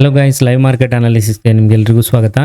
Hello guys live market ಅನಾಲಿಸಿಸ್ಗೆ ನಿಮ್ಗೆಲ್ರಿಗೂ ಸ್ವಾಗತ.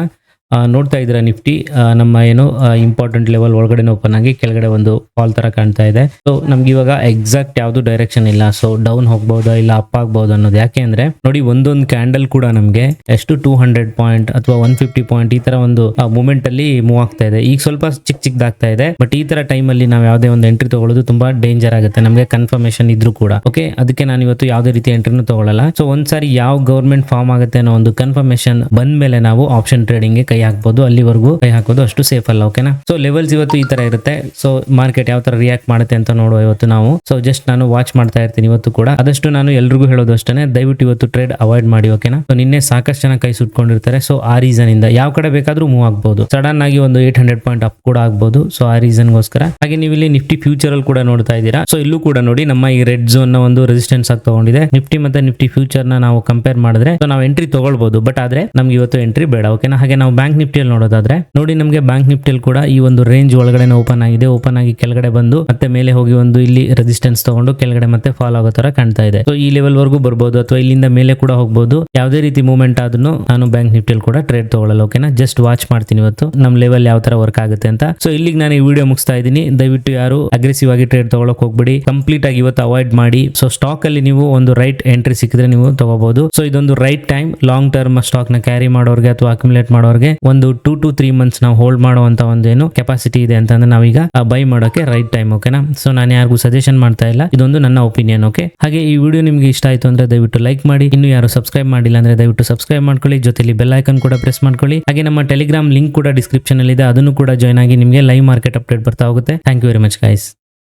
ನೋಡ್ತಾ ಇದ್ದೀರಾ ನಿಫ್ಟಿ? ನಮ್ಮ ಏನು ಇಂಪಾರ್ಟೆಂಟ್ ಲೆವೆಲ್ ಒಳಗಡೆ ಓಪನ್ ಆಗಿ ಕೆಳಗಡೆ ಒಂದು ಫಾಲ್ ತರ ಕಾಣ್ತಾ ಇದೆ. ಸೊ ನಮ್ಗೆ ಇವಾಗ ಎಕ್ಸಾಕ್ಟ್ ಯಾವ್ದು ಡೈರೆಕ್ಷನ್ ಇಲ್ಲ. ಸೊ ಡೌನ್ ಹೋಗ್ಬಹುದಾ ಇಲ್ಲ ಅಪ್ ಆಗ್ಬಹುದು ಅನ್ನೋದು ಯಾಕೆ ಅಂದ್ರೆ, ನೋಡಿ ಒಂದೊಂದು ಕ್ಯಾಂಡಲ್ ಕೂಡ ನಮಗೆ ಎಷ್ಟು ಟೂ ಹಂಡ್ರೆಡ್ ಪಾಯಿಂಟ್ ಅಥವಾ ಒನ್ ಫಿಫ್ಟಿ ಪಾಯಿಂಟ್ ಈ ತರ ಒಂದು ಮೂಮೆಂಟ್ ಅಲ್ಲಿ ಮೂವ್ ಆಗ್ತಾ ಇದೆ. ಈಗ ಸ್ವಲ್ಪ ಚಿಕ್ಕ ಚಿಕ್ಕದಾಗ್ತಾ ಇದೆ. ಬಟ್ ಈ ತರ ಟೈಮ್ ಅಲ್ಲಿ ನಾವು ಯಾವುದೇ ಒಂದು ಎಂಟ್ರಿ ತಗೊಳ್ಳೋದು ತುಂಬಾ ಡೇಂಜರ್ ಆಗುತ್ತೆ. ನಮಗೆ ಕನ್ಫರ್ಮೇಶನ್ ಇದ್ರೂ ಕೂಡ. ಓಕೆ ಅದಕ್ಕೆ ನಾನು ಇವತ್ತು ಯಾವುದೇ ರೀತಿ ಎಂಟ್ರಿನೂ ತಗೊಳ್ಳಲ್ಲ ಸೊ ಒಂದ್ಸಾರಿ ಯಾವ ಗೌರ್ಮೆಂಟ್ ಫಾರ್ಮ್ ಆಗುತ್ತೆ ಅನ್ನೋ ಒಂದು ಕನ್ಫರ್ಮೇಶನ್ ಬಂದ ಮೇಲೆ ನಾವು ಆಪ್ಷನ್ ಟ್ರೇಡಿಂಗ್ಗೆ ಕೈ ಹಾಕ್ಬೋದು, ಅಲ್ಲಿವರೆಗೂ ಕೈ ಹಾಕೋದು ಅಷ್ಟು ಸೇಫ್ ಅಲ್ಲ ಓಕೆನಾ ಸೊ ಲೆವೆಲ್ಸ್ ಇವತ್ತು ಈ ತರ ಇರುತ್ತೆ. ಸೊ ಮಾರ್ಕೆಟ್ ಯಾವ ತರ ರಿಯಾಕ್ಟ್ ಮಾಡುತ್ತೆ ಅಂತ ನೋಡುವ ಇವತ್ತು ನಾವು. ಸೊ ಜಸ್ಟ್ ನಾನು ವಾಚ್ ಮಾಡ್ತಾ ಇರ್ತೀನಿ ಇವತ್ತು ಕೂಡ. ಆದಷ್ಟು ನಾನು ಎಲ್ರಿಗೂ ಹೇಳೋದು ಅಷ್ಟೇ ದಯವಿಟ್ಟು ಇವತ್ತು ಟ್ರೇಡ್ ಅವಾಯ್ಡ್ ಮಾಡಿ ಓಕೆನಾ ಸೊ ನಿನ್ನೆ ಸಾಕಷ್ಟು ಜನ ಕೈ ಸುಟ್ಕೊಂಡಿರ್ತಾರೆ. ಸೊ ಆ ರೀಸನ್ ಇಂದ ಯಾವ ಕಡೆ ಬೇಕಾದ್ರೂ ಮೂವ್ ಆಗ್ಬಹುದು ಸಡನ್ ಆಗಿ ಒಂದು ಏಟ್ ಹಂಡ್ರೆಡ್ ಪಾಯಿಂಟ್ ಅಪ್ ಕೂಡ ಆಗ್ಬಹುದು ಸೊ ಆ ರೀಸನ್ ಗೋಸ್ಕರ. ಹಾಗೆ ನೀವು ಇಲ್ಲಿ ನಿಫ್ಟಿ ಫ್ಯೂಚರ್ ಅಲ್ಲಿ ಕೂಡ ನೋಡ್ತಾ ಇದ್ದೀರಾ. ಸೊ ಇಲ್ಲೂ ಕೂಡ ನೋಡಿ ನಮ್ಮ ಈ ರೆಡ್ ಝೋನ್ನ ಒಂದು ರೆಸಿಸ್ಟೆನ್ಸ್ ಆಗಿ ತಗೊಂಡಿದೆ. ನಿಫ್ಟಿ ಮತ್ತೆ ನಿಫ್ಟಿ ಫ್ಯೂಚರ್ನ ನಾವು ಕಂಪೇರ್ ಮಾಡಿದ್ರೆ ಸೊ ನಾವು ಎಂಟ್ರಿ ತಗೊಳ್ಬಹುದು ಬಟ್ ಆದ್ರೆ, ನಮ್ಗೆ ಇವತ್ತು ಎಂಟ್ರಿ ಬೇಡ ಓಕೆನಾ ಹಾಗೆ ನಾವು ಬ್ಯಾಂಕ್ ನಿಫ್ಟಿಯಲ್ಲಿ ನೋಡೋದಾದ್ರೆ, ನೋಡಿ ನಮಗೆ ಬ್ಯಾಂಕ್ ನಿಫ್ಟಿಯಲ್ಲಿ ಕೂಡ ಈ ಒಂದು ರೇಂಜ್ ಒಳಗಡೆ ಓಪನ್ ಆಗಿದೆ. ಓಪನ್ ಆಗಿ ಕೆಳಗಡೆ ಬಂದು, ಮತ್ತೆ ಮೇಲೆ ಹೋಗಿ ಒಂದು ಇಲ್ಲಿ ರೆಸಿಸ್ಟೆನ್ಸ್ ತಗೊಂಡು ಕೆಳಗಡೆ ಮತ್ತೆ ಫಾಲ್ ಆಗೋ ತರ ಕಾಣ್ತಾ ಇದೆ. ಸೊ ಈ ಲೆವೆಲ್ ವರೆಗೂ ಬರ್ಬೋದು, ಅಥವಾ ಇಲ್ಲಿಂದ ಮೇಲೆ ಕೂಡ ಹೋಗ್ಬೋದು. ಯಾವುದೇ ರೀತಿ ಮೂವ್ಮೆಂಟ್ ಆದ್ರೂ ನಾನು ಬ್ಯಾಂಕ್ ನಿಫ್ಟಿಯಲ್ಲಿ ಕೂಡ ಟ್ರೇಡ್ ತಗೊಳ್ಳಲ್ಲ ಓಕೆನಾ ಜಸ್ಟ್ ವಾಚ್ ಮಾಡ್ತೀನಿ ಇವತ್ತು. ನಮ್ಮ ಲೆವೆಲ್ ಯಾವ ತರ ವರ್ಕ್ ಆಗುತ್ತೆ ಅಂತ. ಸೊ ಇಲ್ಲಿಗೆ ನಾನು ಈ ವಿಡಿಯೋ ಮುಗಿಸ್ತಾ ಇದ್ದೀನಿ. ದಯವಿಟ್ಟು ಯಾರು ಅಗ್ರೆಸಿವ್ ಆಗಿ ಟ್ರೇಡ್ ತಗೊಳಕ್ ಹೋಗ್ಬಿಡಿ. ಕಂಪ್ಲೀಟ್ ಆಗಿ ಇವತ್ತು ಅವಾಯ್ಡ್ ಮಾಡಿ. ಸೊ ಸ್ಟಾಕ್ ಅಲ್ಲಿ ನೀವು ಒಂದು ರೈಟ್ ಎಂಟ್ರಿ ಸಿಕ್ಕಿದ್ರೆ ನೀವು ತಗೋಬಹುದು ಸೊ ಇದೊಂದು ರೈಟ್ ಟೈಮ್ ಲಾಂಗ್ ಟರ್ಮ್ ಸ್ಟಾಕ್ನ ಕ್ಯಾರಿ ಮಾಡೋರ್ಗೆ ಅಥವಾ ಅಕ್ಯುಮುಲೇಟ್ ಮಾಡೋರ್ಗೆ ಒಂದು ಟೂ ಟು ತ್ರೀ ಮಂತ್ಸ್ ನಾವು ಹೋಲ್ಡ್ ಮಾಡುವಂತ ಒಂದು ಏನು ಕೆಪಾಸಿಟಿ ಇದೆ ಅಂತಂದ್ರೆ ನಾವೀಗ ಬೈ ಮಾಡೋಕೆ ರೈಟ್ ಟೈಮ್ ಓಕೆನಾ ಸೊ ನಾನು ಯಾರಿಗೂ ಸಜೆಷನ್ ಮಾಡ್ತಾ ಇಲ್ಲ. ಇದೊಂದು ನನ್ನ ಒಪಿನಿಯನ್ ಓಕೆ ಹಾಗೆ ಈ ವಿಡಿಯೋ ನಿಮಗೆ ಇಷ್ಟ ಆಯ್ತು ಅಂದ್ರೆ ದಯವಿಟ್ಟು ಲೈಕ್ ಮಾಡಿ. ಇನ್ನು ಯಾರು ಸಬ್ಸ್ಕ್ರೈಬ್ ಮಾಡಿಲ್ಲ ಅಂದ್ರೆ ದಯವಿಟ್ಟು ಸಬ್ಸ್ಕ್ರೈಬ್ ಮಾಡ್ಕೊಳ್ಳಿ. ಜೊತೆಲಿ ಬೆಲ್ ಐಕನ್ ಕೂಡ ಪ್ರೆಸ್ ಮಾಡ್ಕೊಳ್ಳಿ. ಹಾಗೆ ನಮ್ಮ ಟೆಲಿಗ್ರಾಮ್ ಲಿಂಕ್ ಕೂಡ ಡಿಸ್ಕ್ರಿಪ್ಷನ್ ಅಲ್ಲಿ ಇದೆ. ಅದನ್ನು ಕೂಡ ಜಾಯ್ನ್ ಆಗಿ ನಿಮಗೆ ಲೈವ್ ಮಾರ್ಕೆಟ್ ಅಪ್ಡೇಟ್ ಬರ್ತಾ ಹೋಗುತ್ತೆ. Thank you very much guys